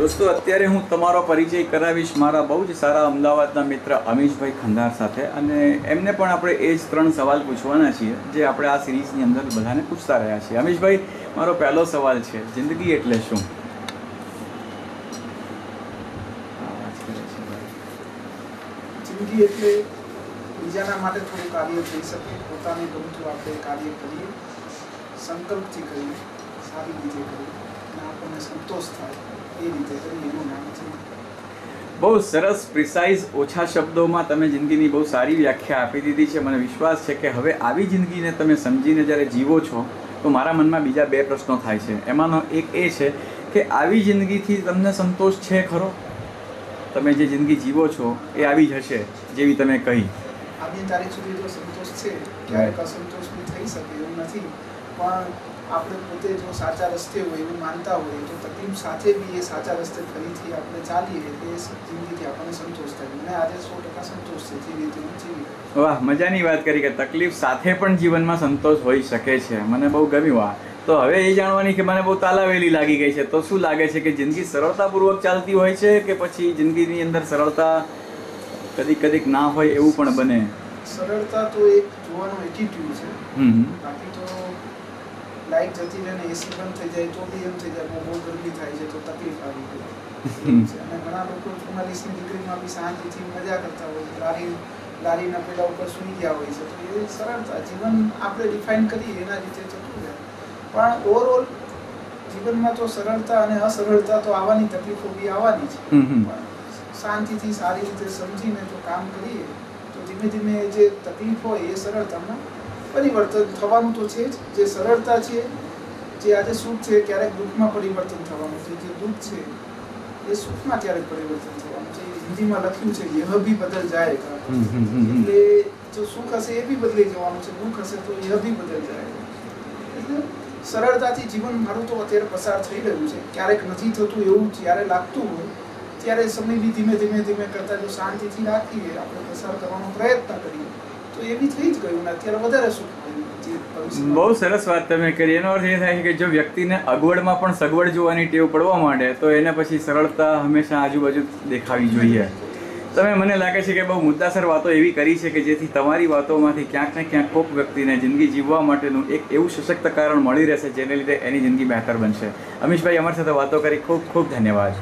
દોસ્તો, અત્યારે હું તમારો પરિચય કરાવીશ મારા બહુ જ સારા અમદાવાદના મિત્ર અમીશભાઈ ખંડાર સાથે અને એમને પણ આપણે એ જ ત્રણ સવાલ પૂછવાના છીએ, જે આપણે આ સિરીઝની અંદર બધાને પૂછતા રહ્યા છીએ. અમીશભાઈ, મારો પહેલો સવાલ છે, જિંદગી એટલે શું? જિંદગી એટલે બીજાના માટે થોડું કાર્ય થઈ શકે, પોતાને આપણે કાર્ય કરીએ, સંકલ્પથી કરીએ, સારી રીતે કરીએ આપણને સંતોષ થાય. એ રીતે કરીએ એનું નામ છે બહુ સરસ પ્રિસાઇઝ ઓછા શબ્દોમાં તમે જિંદગીની બહુ સારી વ્યાખ્યા આપી દીધી છે. મને વિશ્વાસ છે કે હવે આવી જિંદગીને તમે સમજીને જ્યારે જીવો છો તો મારા મનમાં બીજા બે પ્રશ્નો થાય છે. એમાંનો એક એ છે કે આવી જિંદગીથી તમને સંતોષ છે ખરો? તમે જે જિંદગી જીવો છો એ આવી જ હશે જેવી તમે કહી. આજની તારીખ સુધી જો સંતોષ છે ક્યારેક અસંતોષ થઈ શકે એવું નથી. પણ આપણે પોતે જો સાચા રસ્તે હોય એવું માનતા હોઈએ તો તકલીફ સાથે બી એ સાચા રસ્તે ફરીથી આપણે ચાલીએ એ જિંદગીથી આપણને સંતોષ થાય. મને આજે સો ટકા સંતોષ છે જે રીતે હું જીવી વાહ મજાની વાત કરી કે તકલીફ સાથે પણ જીવનમાં સંતોષ હોઈ શકે છે. મને બહુ ગમ્યું આ. તો હવે એ જાણવાની કે મને બહુ તાલાવેલી લાગી ગઈ છે. તો શું લાગે છે કે જિંદગી સરળતાપૂર્વક ચાલતી હોય છે કે પછી જિંદગીની અંદર સરળતા કદીક કદીક ના હોય એવું પણ બને? સરળતા તો એક જોવાનો એટીટ્યુડ છે. બાકી તો લાઈટ જતી રહે ને એસી બંધ થઈ જાય તો બી એમ થઈ જાય બહુ ગરમી થાય છે તો તકલીફ આવી ગઈ. અને ઘણા લોકો ચુમ્માલીસની દીકરીમાં બી શાંતિથી મજા કરતા હોય લારી લારીના પેલા ઉપર સૂઈ ગયા હોય છે. તો એ સરળતા જીવન આપણે ડિફાઇન કરીએ એના રીતે જતું જાય પણ ઓવરઓલ જીવનમાં તો સરળતા અને અસરળતા તો આવવાની તકલીફો બી આવવાની છે. પણ શાંતિથી સારી રીતે સમજીને જો કામ કરીએ તો ધીમે ધીમે જે તકલીફ હોય એ સરળતામાં પરિવર્તન થવાનું તો છે જ. જે સરળતા છે જે આજે સુખ છે ક્યારેક દુઃખમાં પરિવર્તન થવાનું છે. જે દુઃખ છે એ સુખમાં ક્યારેક પરિવર્તન થવાનું છે. હિન્દીમાં લખ્યું છે યહ ભી બદલ જાય. એટલે જો સુખ હશે એ બી બદલી જવાનું છે. દુઃખ હશે તો યહ ભી બદલ જાય. એટલે સરળતાથી જીવન મારું તો અત્યારે પસાર થઈ રહ્યું છે. ક્યારેક નથી થતું એવું જ્યારે લાગતું હોય ત્યારે સમય બી ધીમે ધીમે ધીમે કરતા જો શાંતિથી રાખીએ આપણે પસાર કરવાનો પ્રયત્ન કરીએ બહુ સરસ વાત તમે કરી. એનો અર્થ એ થાય છે કે જો વ્યક્તિને અગવડમાં પણ સગવડ જોવાની ટેવ પડવા માંડે, તો એને પછી સરળતા હંમેશા આજુબાજુ દેખાવી જોઈએ. તમે મને લાગે છે કે બહુ મુદ્દાસર વાતો એવી કરી છે કે જેથી તમારી વાતોમાંથી ક્યાંક ને ક્યાંક કોક વ્યક્તિને જિંદગી જીવવા માટેનું એક એવું સશક્ત કારણ મળી રહેશે જેને લીધે એની જિંદગી બહેતર બનશે. અમીશભાઈ, અમારી સાથે વાતો કરી ખૂબ ખૂબ ધન્યવાદ.